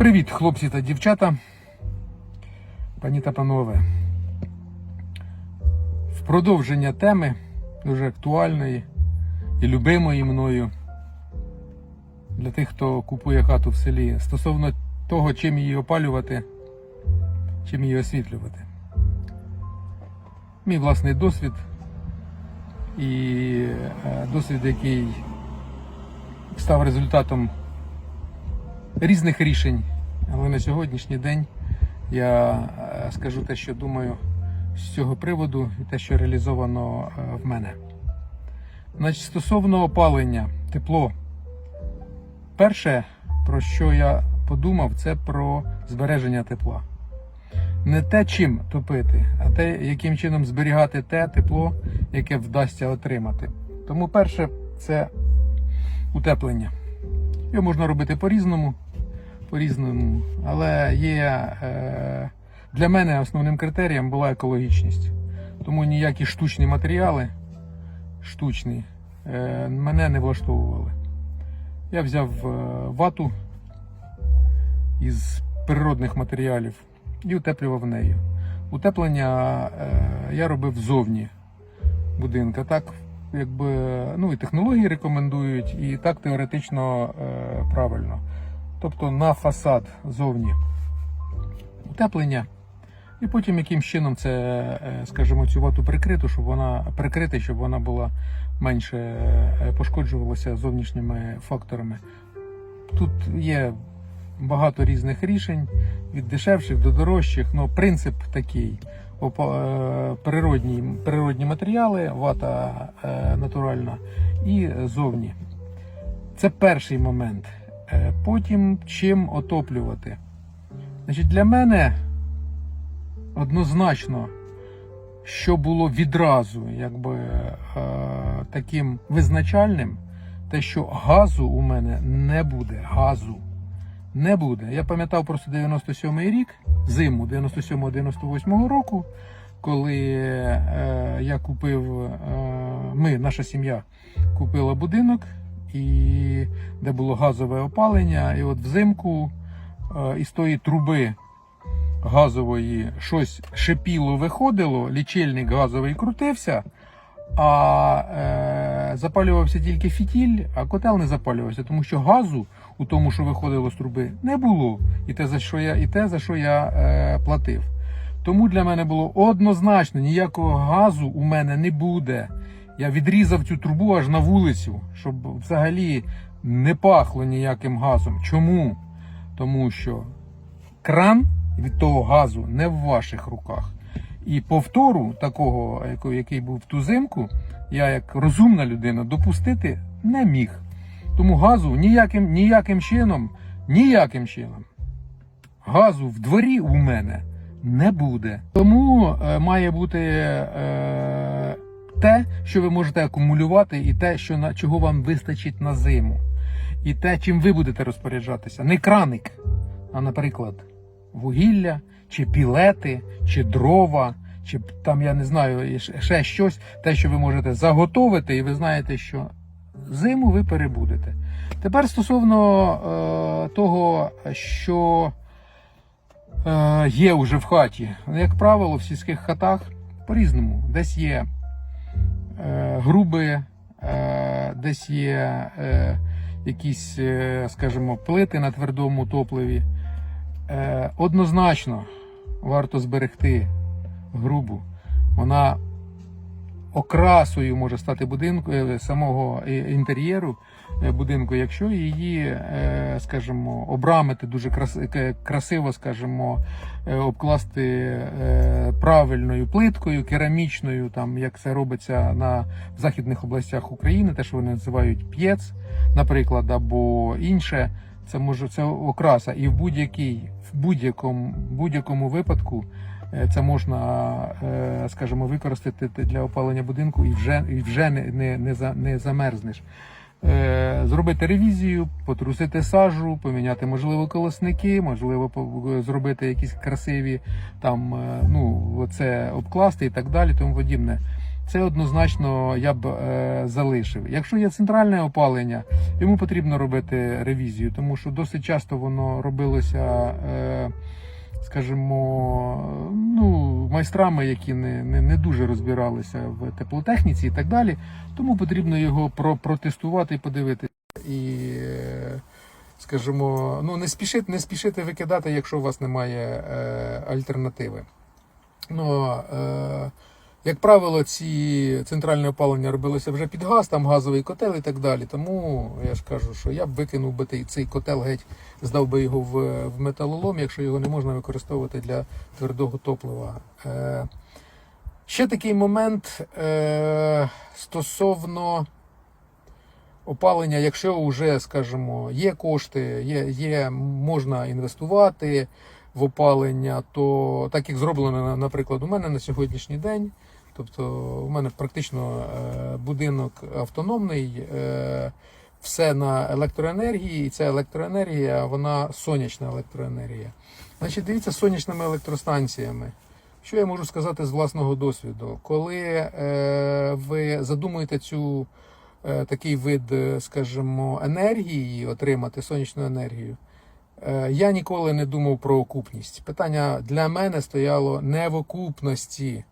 Привіт, хлопці та дівчата, пані та панове. В продовження теми дуже актуальної і любимої мною для тих, хто купує хату в селі, стосовно того, чим її опалювати, чим її освітлювати. Мій власний досвід і е, досвід, який став результатом різних рішень. Але на сьогоднішній день я е, скажу те, що думаю з цього приводу і те, що реалізовано е, в мене. Значить, стосовно опалення, тепло. Перше, про що я подумав, це про збереження тепла. Не те, чим топити, а те, яким чином зберігати те тепло, яке вдасться отримати. Тому перше це утеплення. Його можна робити по-різному, по-різному, але є е, для мене основним критерієм була екологічність. Тому ніякі штучні матеріали, штучні, е, мене не влаштовували. Я взяв е, вату із природних матеріалів і утеплював нею. Утеплення я робив ззовні будинка. Так, якби, ну і технології рекомендують, і так теоретично правильно. Тобто на фасад зовні утеплення. І потім яким чином це, е, скажімо, цю вату прикрити, щоб вона прикрити, щоб вона була менше е, пошкоджувалася зовнішніми факторами. Тут є багато різних рішень, від дешевших до дорожчих. Ну, принцип такий. Е, Природні, природні матеріали, вата натуральна і зовні. Це перший момент. Е, Потім чим отоплювати. Значить, для мене однозначно, що було відразу якби, е, таким визначальним, те, що газу у мене не буде. Газу не буде. Я пам'ятав просто 97-й рік, зиму 97-98 року, коли е, я купив, ми, наша сім'я, купила будинок, і де було газове опалення, і от взимку е, із тої труби газової щось шипіло, виходило, лічильник газовий крутився, а е, запалювався тільки фітіль, а котел не запалювався, тому що газу у тому, що виходило з труби, не було. І те, за що я, і те, за що я е, платив. Тому для мене було однозначно, ніякого газу у мене не буде. Я відрізав цю трубу аж на вулицю, щоб взагалі не пахло ніяким газом. Чому? Тому що кран від того газу не в ваших руках. І повтору такого, який був в ту зимку, я як розумна людина допустити не міг. Тому газу ніяким, ніяким чином, ніяким чином газу в дворі у мене не буде. Тому е, має бути е, те, що ви можете акумулювати, і те, що на чого вам вистачить на зиму, і те, чим ви будете розпоряджатися. Не краник, а, наприклад, вугілля, чи пілети, чи дрова, чи там, я не знаю, ще- щось, те, що ви можете заготовити, і ви знаєте, що зиму ви перебудете. Тепер стосовно е, того, що е, є вже в хаті. Як правило, в сільських хатах по-різному. Десь є груби, е, десь є е, якісь, е, скажімо, плити на твердому топливі. Е, однозначно варто зберегти грубу. Вона окрасою може стати будинку е, самого е, інтер'єру е, будинку, якщо її, е, скажімо, обрамити дуже е, красиво, скажімо, е, обкласти е, правильною плиткою, керамічною, там як це робиться на західних областях України, те, що вони називають п'єц, наприклад, або інше. Це може це окраса, і в будь-якій в будь-якому будь-якому випадку е, це можна, е, скажімо, використати для опалення будинку і вже і вже не, не, не замерзнеш. Е, Зробити ревізію, потрусити сажу, поміняти можливо колосники, можливо, зробити якісь красиві там, е, ну, оце обкласти і так далі, тому подібне. це однозначно я б е, залишив. Якщо є центральне опалення, йому потрібно робити ревізію, тому що досить часто воно робилося, е, скажімо, ну, майстрами, які не, не, не дуже розбиралися в теплотехніці і так далі. Тому потрібно його про, протестувати і подивитися. І, скажімо, ну, не спішити, не спішити викидати, якщо у вас немає е, альтернативи. Ну, е, як правило, ці центральне опалення робилося вже під газ, там газовий котел і так далі. Тому я ж кажу, що я б викинув би цей котел геть, здав би його в, в металолом, якщо його не можна використовувати для твердого топлива. Е, ще такий момент е, стосовно опалення, якщо вже, скажімо, є кошти, є, є, можна інвестувати в опалення, то так як зроблено, наприклад, у мене на сьогоднішній день. Тобто у мене практично е, будинок автономний, е, все на електроенергії, і ця електроенергія, вона сонячна електроенергія. Значить, дивіться, сонячними електростанціями. Що я можу сказати з власного досвіду? Коли е, ви задумуєте цю такий вид, скажімо, енергії, отримати сонячну енергію, я ніколи не думав про окупність. Питання для мене стояло не в окупності.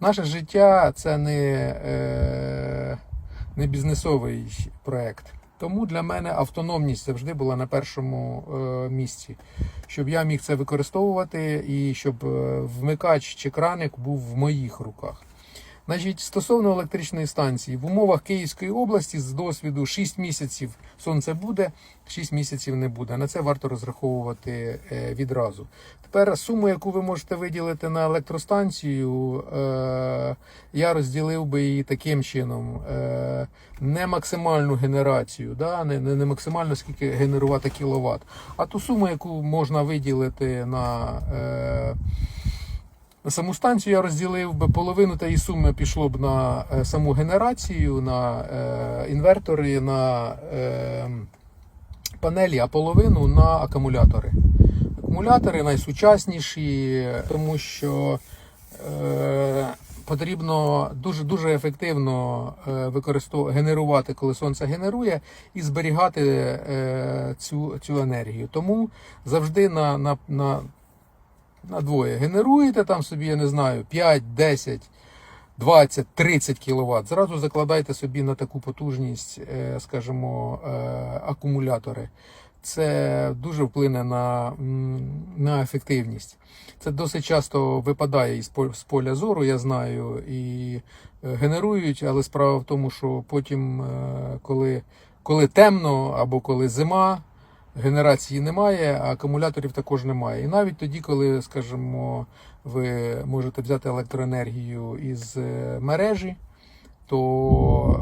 Наше життя це не, е, не бізнесовий проект. Тому для мене автономність завжди була на першому е, місці, щоб я міг це використовувати і щоб е, вмикач чи краник був в моїх руках. Значить, стосовно електричної станції, в умовах Київської області з досвіду 6 місяців сонце буде, 6 місяців не буде. На це варто розраховувати е, відразу. Тепер суму, яку ви можете виділити на електростанцію, е, я розділив би її таким чином: е, не максимальну генерацію, не максимально скільки генерувати кіловат, а ту суму, яку можна виділити на. Саму станцію я розділив би половину тієї суми пішло б на е, саму генерацію, на е, інвертори, на е, панелі, а половину на акумулятори. Акумулятори найсучасніші, тому що е, потрібно дуже дуже ефективно генерувати, коли сонце генерує, і зберігати е, цю, цю енергію. Тому завжди на, на, на на двоє. Генеруєте там собі, я не знаю, 5, 10, 20, 30 кВт. Зразу закладайте собі на таку потужність, е, скажімо, е, акумулятори. Це дуже вплине на, на ефективність. Це досить часто випадає з поля зору, я знаю, і е, генерують, але справа в тому, що потім, коли, коли темно або коли зима, генерації немає, а акумуляторів також немає. І навіть тоді, коли, скажімо, ви можете взяти електроенергію із е, мережі, то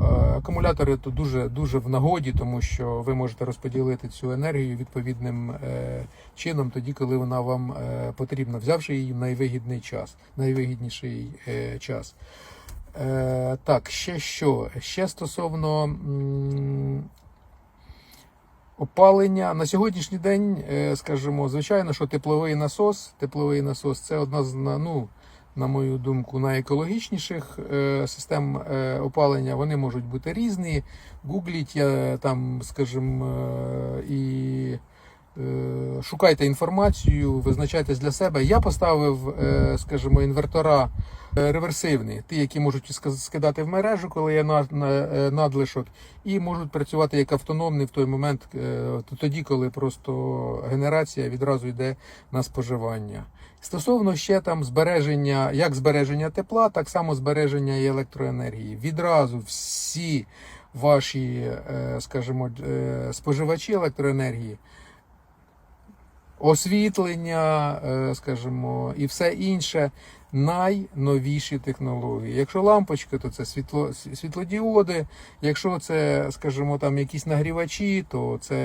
е, акумулятори то дуже дуже в нагоді, тому що ви можете розподілити цю енергію відповідним е, чином, тоді, коли вона вам потрібна, взявши її в найвигідний час, найвигідніший час. Так, ще що? Ще стосовно опалення. На сьогоднішній день, е, скажімо, звичайно, що тепловий насос, тепловий насос це одна з ну, на мою думку, найекологічніших е, систем е, опалення. Вони можуть бути різні. Гугліть я там, скажімо, і шукайте інформацію, визначайтесь для себе. Я поставив, е, скажімо, інвертора е, реверсивні, ті, які можуть скидати в мережу, коли є е, надлишок, і можуть працювати як автономний в той момент, тоді, коли просто генерація відразу йде на споживання. Стосовно ще там збереження, як збереження тепла, так само збереження і електроенергії. Відразу всі ваші, скажімо, споживачі електроенергії освітлення, е, скажімо, і все інше найновіші технології. Якщо лампочки, то це світло, світлодіоди. Якщо це, скажімо, там якісь нагрівачі, то це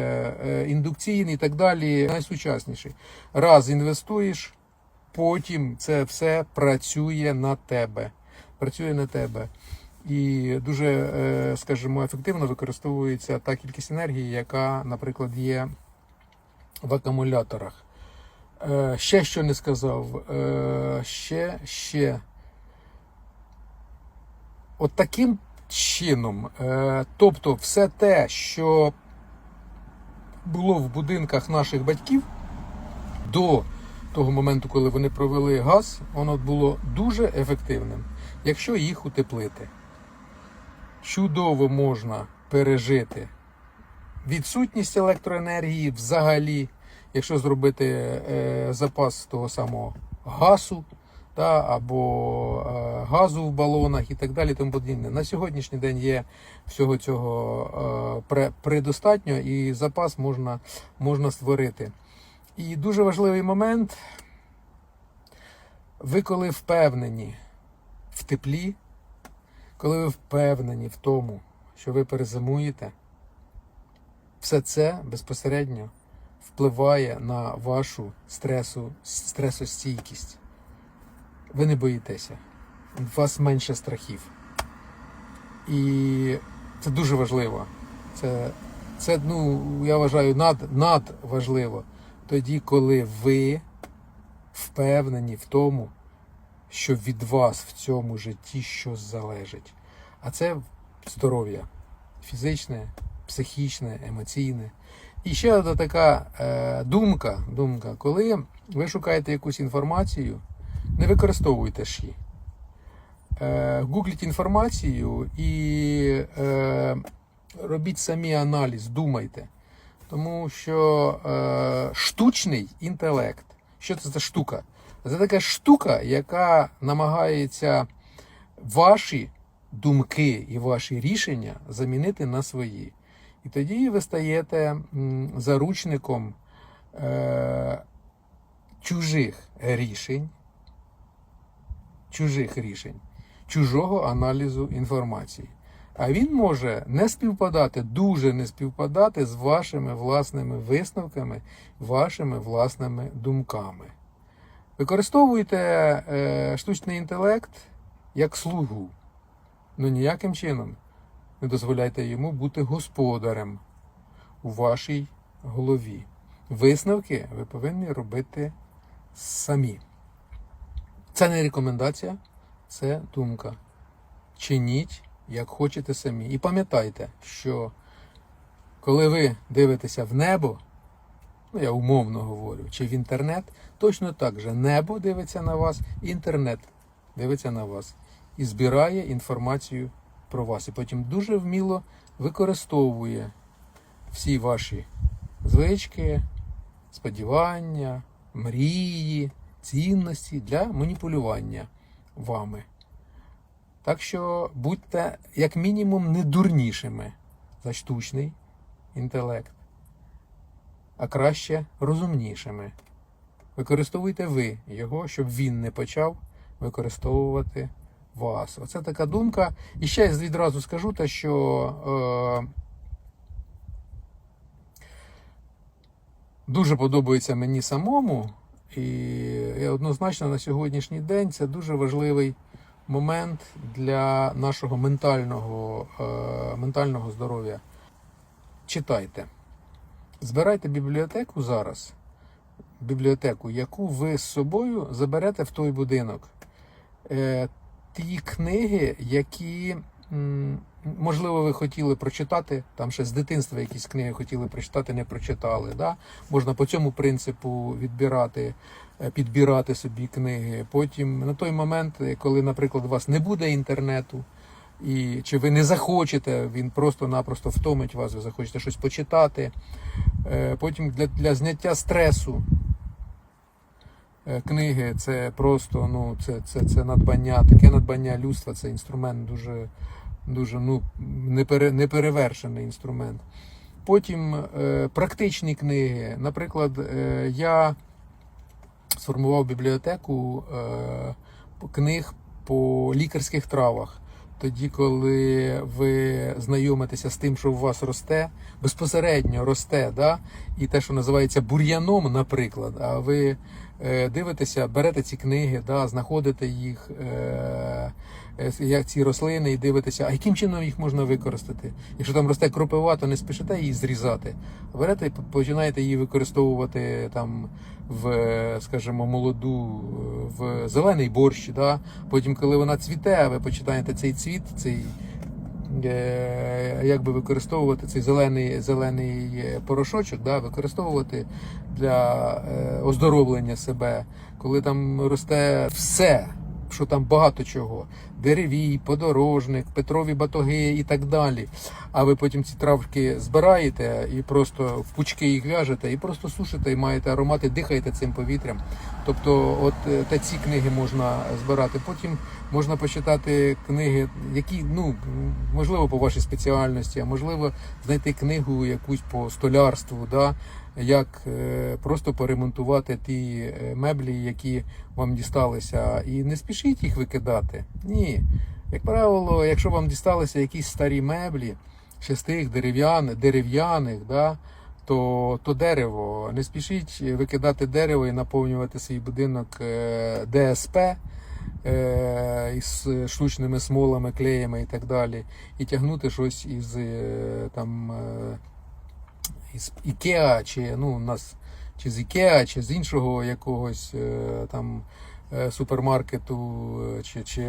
е, індукційні і так далі. Найсучасніший. Раз інвестуєш, потім це все працює на тебе. Працює на тебе. І дуже, е, скажімо, ефективно використовується та кількість енергії, яка, наприклад, є в акумуляторах. Е, ще що не сказав. Е, ще, ще. от таким чином, е, тобто все те, що було в будинках наших батьків до того моменту, коли вони провели газ, воно було дуже ефективним, якщо їх утеплити. Чудово можна пережити відсутність електроенергії взагалі, якщо зробити е, запас того самого газу та, або е, газу в балонах і так далі. Тому подібне. На сьогоднішній день є всього цього е, предостатньо і запас можна, можна створити. І дуже важливий момент, ви коли впевнені в теплі, коли ви впевнені в тому, що ви перезимуєте, все це безпосередньо впливає на вашу стресу, стресостійкість. Ви не боїтеся, у вас менше страхів. І це дуже важливо. Це, це ну, я вважаю, над, надважливо. Тоді, коли ви впевнені в тому, що від вас в цьому житті щось залежить. А це здоров'я фізичне, психічне, емоційне. І ще одна така е, думка, думка, коли ви шукаєте якусь інформацію, не використовуйте ж її. Е, гугліть інформацію і е, робіть самі аналіз, думайте. Тому що е, штучний інтелект, що це за штука? Це така штука, яка намагається ваші думки і ваші рішення замінити на свої. І тоді ви стаєте заручником е, чужих рішень, чужих рішень, чужого аналізу інформації. А він може не співпадати, дуже не співпадати з вашими власними висновками, вашими власними думками. Використовуйте е, штучний інтелект як слугу. Ну ніяким чином не дозволяйте йому бути господарем у вашій голові. Висновки ви повинні робити самі. Це не рекомендація, це думка. Чиніть, як хочете самі. І пам'ятайте, що коли ви дивитеся в небо, ну я умовно говорю, чи в інтернет, точно так же небо дивиться на вас, інтернет дивиться на вас і збирає інформацію про вас. І потім дуже вміло використовує всі ваші звички, сподівання, мрії, цінності для маніпулювання вами. Так що будьте, як мінімум, не дурнішими за штучний інтелект, а краще розумнішими. Використовуйте ви його, щоб він не почав використовувати вас. Оце така думка. І ще я відразу скажу те, що е, дуже подобається мені самому, і однозначно на сьогоднішній день це дуже важливий момент для нашого ментального, е, ментального здоров'я. Читайте. Збирайте бібліотеку зараз, бібліотеку, яку ви з собою заберете в той будинок. Е, ті книги, які, можливо, ви хотіли прочитати, там ще з дитинства якісь книги хотіли прочитати, не прочитали. Да? Можна по цьому принципу відбирати, е, підбирати собі книги. Потім на той момент, коли, наприклад, у вас не буде інтернету, і чи ви не захочете, він просто-напросто втомить вас, ви захочете щось почитати. Е, Потім для, для зняття стресу е, книги це просто ну, це, це, це надбання, таке надбання людства, це інструмент дуже, дуже ну, непере, неперевершений інструмент. Потім е, практичні книги. Наприклад, е, я сформував бібліотеку е, книг по лікарських травах. Тоді, коли ви знайомитеся з тим, що у вас росте, безпосередньо росте, да? і те, що називається бур'яном, наприклад, а ви е, дивитеся, берете ці книги, да, знаходите їх, е, е, як ці рослини, і дивитеся, а яким чином їх можна використати. Якщо там росте кропива, то не спішите її зрізати. Берете і починаєте її використовувати там в, е, скажімо, молоду, е, в зелений борщ. Да? Потім, коли вона цвіте, ви починаєте цей цвіт, цей е, як би використовувати цей зелений, зелений е, порошочок, да, використовувати для е, оздоровлення себе, коли там росте все, що там багато чого. Деревій, подорожник, петрові батоги і так далі. А ви потім ці травки збираєте і просто в пучки їх в'яжете, і просто сушите, і маєте аромати, дихаєте цим повітрям. Тобто, от е, та ці книги можна збирати. Потім можна почитати книги, які ну можливо по вашій спеціальності, а можливо знайти книгу якусь по столярству, да, як е, просто поремонтувати ті е, меблі, які вам дісталися, і не спішіть їх викидати. Ні. Як правило, якщо вам дісталися якісь старі меблі, ще з тих дерев'яних, дерев'яних, да, то, то дерево. Не спішіть викидати дерево і наповнювати свій будинок е, ДСП із штучними смолами, клеями і так далі, і тягнути щось із там із Ікеа, чи ну, у нас чи з Ікеа, чи з іншого якогось е, там е, супермаркету, е, чи, чи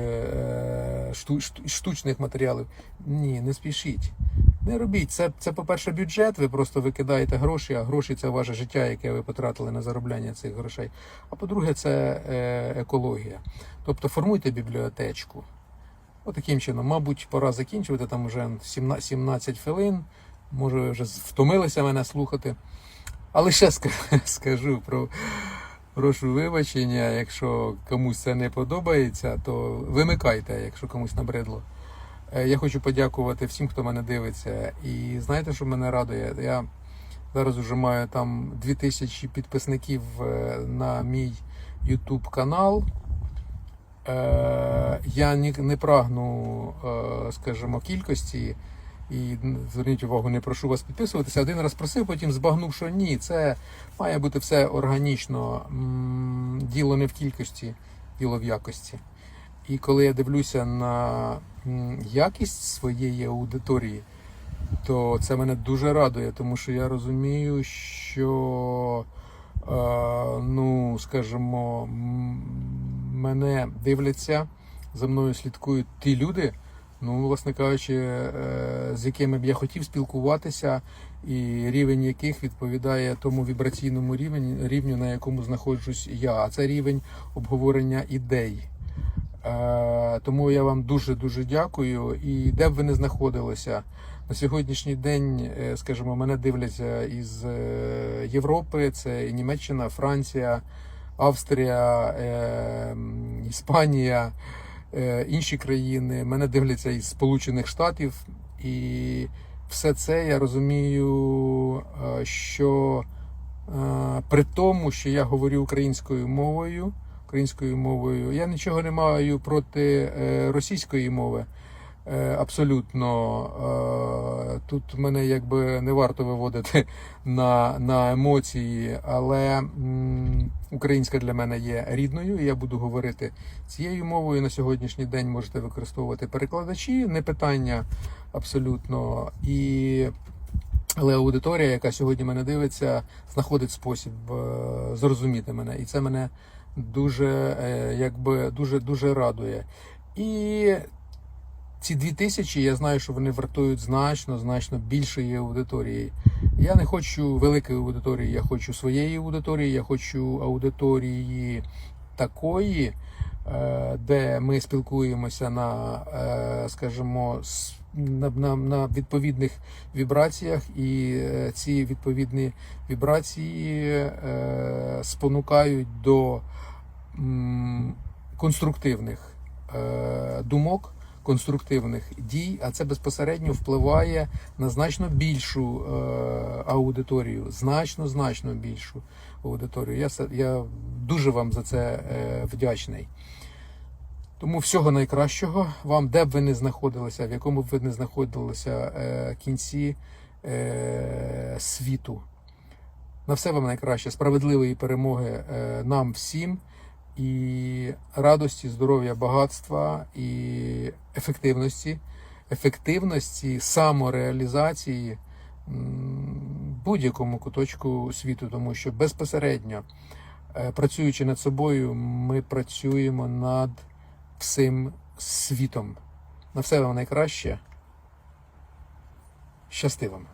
шту- шту- штучних матеріалів. Ні, не спішіть. Не робіть. Це, це, по-перше, бюджет, ви просто викидаєте гроші, а гроші це ваше життя, яке ви потратили на заробляння цих грошей. А по-друге, це екологія. Тобто формуйте бібліотечку. Отаким чином, мабуть, пора закінчувати. Там вже 17 17 хвилин. Може, вже втомилися мене слухати. Але ще скажу про прошу вибачення. Якщо комусь це не подобається, то вимикайте, якщо комусь набридло. Е, Я хочу подякувати всім, хто мене дивиться. І знаєте, що мене радує? Я зараз вже маю там 2000 підписників е, на мій YouTube канал. Е, Я не прагну, скажімо, кількості. І зверніть увагу, не прошу вас підписуватися. Один раз просив, потім збагнув, що ні, це має бути все органічно. Діло не в кількості, діло в якості. І коли я дивлюся на якість своєї аудиторії, то це мене дуже радує, тому що я розумію, що, е, ну, скажімо, мене дивляться, за мною слідкують ті люди, ну, власне кажучи, е, з якими б я хотів спілкуватися, і рівень яких відповідає тому вібраційному рівень, рівню, на якому знаходжусь я. А це рівень обговорення ідей. Е, Тому я вам дуже дуже дякую. І де б ви не знаходилися на сьогоднішній день, е, скажімо, мене дивляться із Європи, це і Німеччина, Франція, Австрія, Іспанія, інші країни. Мене дивляться із Сполучених Штатів, і все це я розумію, е, що е, при тому, що я говорю українською мовою українською мовою. Я нічого не маю проти е, російської мови. Е, Абсолютно Е, тут мене якби не варто виводити на, на емоції, але українська для мене є рідною. і Я буду говорити цією мовою. На сьогоднішній день можете використовувати перекладачі, не питання абсолютно. І але аудиторія, яка сьогодні мене дивиться, знаходить спосіб е, зрозуміти мене, і це мене дуже, якби дуже дуже радує. І ці дві тисячі, я знаю, що вони вартують значно, значно більшої аудиторії. Я не хочу великої аудиторії, я хочу своєї аудиторії, я хочу аудиторії такої, е, де ми спілкуємося на, е, скажімо, на, на, на відповідних вібраціях, і е, ці відповідні вібрації спонукають до конструктивних думок, конструктивних дій, а це безпосередньо впливає на значно більшу е, аудиторію, значно, значно більшу аудиторію. Я, я дуже вам за це е, вдячний. Тому всього найкращого вам, де б ви не знаходилися, в якому б ви не знаходилися е, кінці світу. На все вам найкраще, справедливої перемоги нам всім і радості, здоров'я, багатства і ефективності, ефективності, самореалізації будь-якому куточку світу, тому що безпосередньо е, працюючи над собою, ми працюємо над всім світом. На все вам найкраще. Щасти вам!